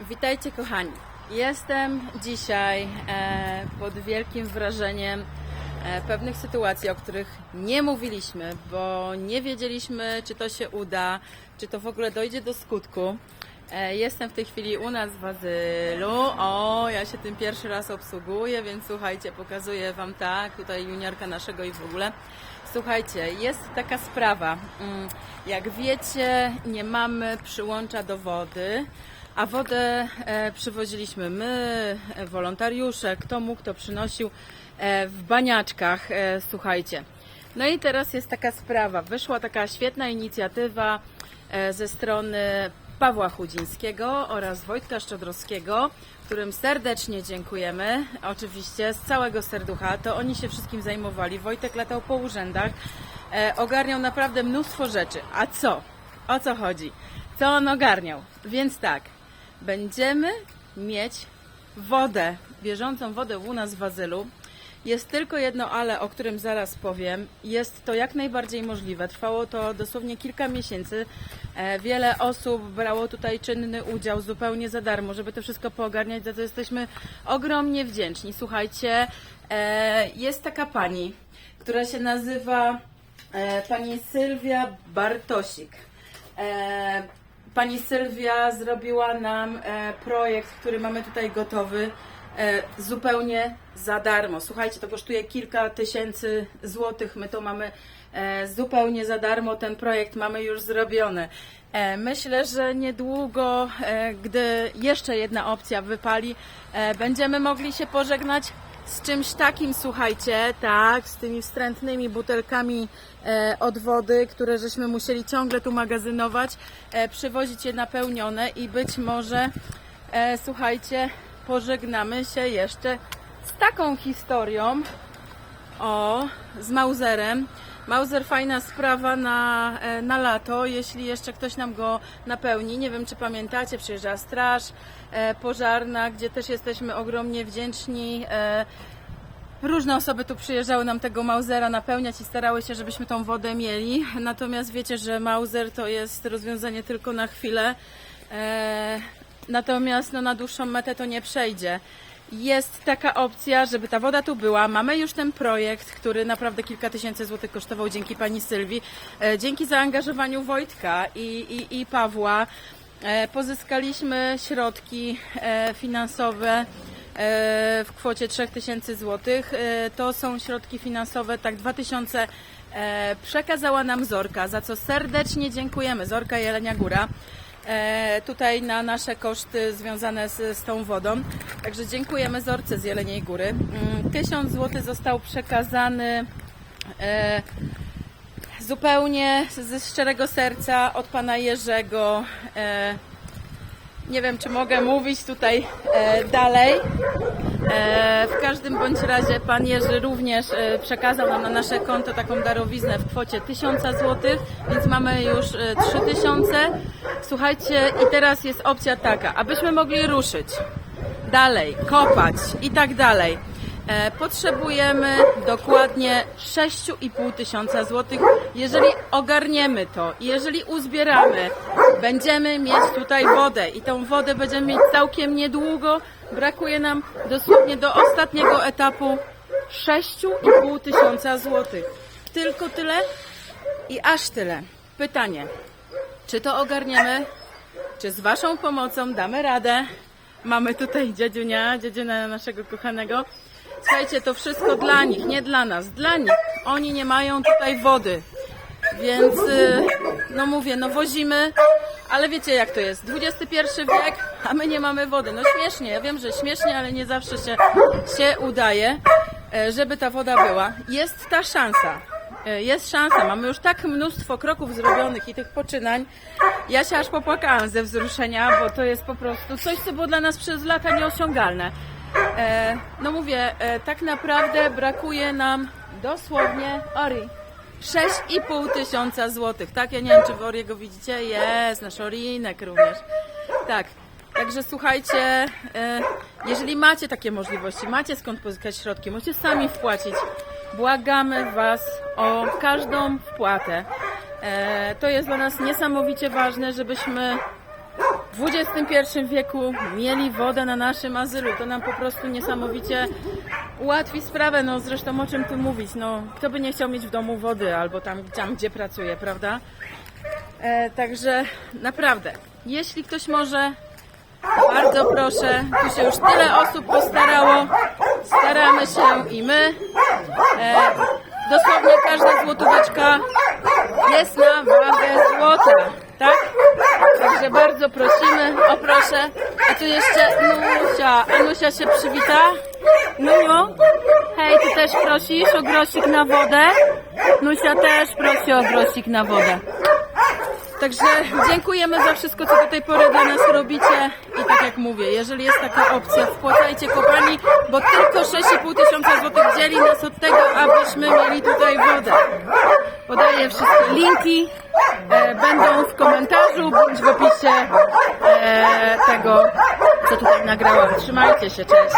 Witajcie kochani. Jestem dzisiaj e, pod wielkim wrażeniem e, pewnych sytuacji, o których nie mówiliśmy, bo nie wiedzieliśmy, czy to się uda, czy to w ogóle dojdzie do skutku. E, jestem w tej chwili u nas w Azylu. O, ja się tym pierwszy raz obsługuję, więc słuchajcie, pokazuję Wam tak, tutaj juniorka naszego i w ogóle. Słuchajcie, jest taka sprawa. Mm, Jak wiecie, nie mamy przyłącza do wody, a wodę e, przywoziliśmy my, e, wolontariusze, kto mógł, to przynosił e, w baniaczkach. Słuchajcie. No i teraz jest taka sprawa. Wyszła taka świetna inicjatywa ze strony Pawła Chudzińskiego oraz Wojtka Szczodrowskiego, którym serdecznie dziękujemy. Oczywiście z całego serducha. To oni się wszystkim zajmowali. Wojtek latał po urzędach, ogarniał naprawdę mnóstwo rzeczy. A co? O co chodzi? Co on ogarniał? Więc tak, będziemy mieć wodę, bieżącą wodę u nas w Azylu. Jest tylko jedno ale, o którym zaraz powiem. Jest to jak najbardziej możliwe. Trwało to dosłownie kilka miesięcy. E, Wiele osób brało tutaj czynny udział zupełnie za darmo, żeby to wszystko poogarniać, za co jesteśmy ogromnie wdzięczni. Słuchajcie, e, jest taka pani, która się nazywa e, pani Sylwia Bartosik. Pani Sylwia zrobiła nam e, projekt, który mamy tutaj gotowy, e, zupełnie za darmo. Słuchajcie, to kosztuje kilka tysięcy złotych. My to mamy e, zupełnie za darmo. Ten projekt mamy już zrobiony. Myślę, że niedługo, gdy jeszcze jedna opcja wypali, będziemy mogli się pożegnać z czymś takim, słuchajcie, tak, z tymi wstrętnymi butelkami e, od wody, które żeśmy musieli ciągle tu magazynować, e, przywozić je napełnione i być może, e, słuchajcie, pożegnamy się jeszcze z taką historią, o, z Mauserem. Mauser fajna sprawa na, e, na lato, jeśli jeszcze ktoś nam go napełni. Nie wiem, czy pamiętacie, przyjeżdża straż e, pożarna, gdzie też jesteśmy ogromnie wdzięczni. E, Różne osoby tu przyjeżdżały nam tego Mausera napełniać i starały się, żebyśmy tą wodę mieli. Natomiast wiecie, że Mauser to jest rozwiązanie tylko na chwilę. Natomiast no, na dłuższą metę to nie przejdzie. Jest taka opcja, żeby ta woda tu była. Mamy już ten projekt, który naprawdę kilka tysięcy złotych kosztował dzięki pani Sylwii. E, dzięki zaangażowaniu Wojtka i, i, i Pawła e, pozyskaliśmy środki e, finansowe w kwocie 3000 zł. E, To są środki finansowe, tak 2000 e, przekazała nam Zorka, za co serdecznie dziękujemy. Zorka Jelenia Góra. E, tutaj na nasze koszty związane z, z tą wodą. Także dziękujemy Zorce z Jeleniej Góry. Mm, 1000 zł został przekazany e, zupełnie ze szczerego serca od pana Jerzego. E, nie wiem, czy mogę mówić tutaj dalej. E, w każdym bądź razie pan Jerzy również e, przekazał nam na nasze konto taką darowiznę w kwocie 1000 zł, więc mamy już e, 3000. Słuchajcie, i teraz jest opcja taka, abyśmy mogli ruszyć dalej, kopać i tak dalej. E, Potrzebujemy dokładnie 6,5 tysiąca złotych. Jeżeli ogarniemy to jeżeli uzbieramy, będziemy mieć tutaj wodę i tą wodę będziemy mieć całkiem niedługo. Brakuje nam dosłownie do ostatniego etapu 6,5 tysiąca złotych. Tylko tyle i aż tyle. Pytanie, czy to ogarniemy? Czy z Waszą pomocą damy radę? Mamy tutaj dziadziunia, dziadziuna naszego kochanego. Słuchajcie, to wszystko dla nich, nie dla nas, dla nich. Oni nie mają tutaj wody. Więc, y, no mówię, no wozimy, ale wiecie jak to jest. XXI wiek, a my nie mamy wody. No śmiesznie, ja wiem, że śmiesznie, ale nie zawsze się, się udaje, e, żeby ta woda była. Jest ta szansa. E, Jest szansa, mamy już tak mnóstwo kroków zrobionych i tych poczynań. Ja się aż popłakałam ze wzruszenia, bo to jest po prostu coś, co było dla nas przez lata nieosiągalne. E, no mówię, tak naprawdę brakuje nam dosłownie Ori. 6,5 tysiąca złotych, tak? Ja nie wiem, czy w Oriego widzicie. Jest, nasz Orinek również. Tak. Także słuchajcie, e, jeżeli macie takie możliwości, macie skąd pozyskać środki, możecie sami wpłacić. Błagamy Was o każdą wpłatę. E, To jest dla nas niesamowicie ważne, żebyśmy w XXI wieku mieli wodę na naszym azylu. To nam po prostu niesamowicie ułatwi sprawę. No zresztą o czym tu mówić? No, kto by nie chciał mieć w domu wody albo tam, tam gdzie pracuje, prawda? E, także naprawdę, jeśli ktoś może, bardzo proszę. Tu się już tyle osób postarało. Staramy się i my. E, dosłownie każda złotóweczka jest na wagę złota, tak? Także bardzo prosimy, o proszę. A tu jeszcze Nusia. Anusia się przywita. Nuniu, hej, ty też prosisz o grosik na wodę? Nusia też prosi o grosik na wodę. Także dziękujemy za wszystko, co do tej pory dla nas robicie. I tak jak mówię, jeżeli jest taka opcja, wpłacajcie kopalni, bo tylko 6,5 tysiąca złotych dzieli nas od tego, abyśmy mieli tutaj wodę. Podaję wszystkie linki. E, będą w komentarzu bądź w opisie e, tego, co tutaj nagrałam. Trzymajcie się, cześć.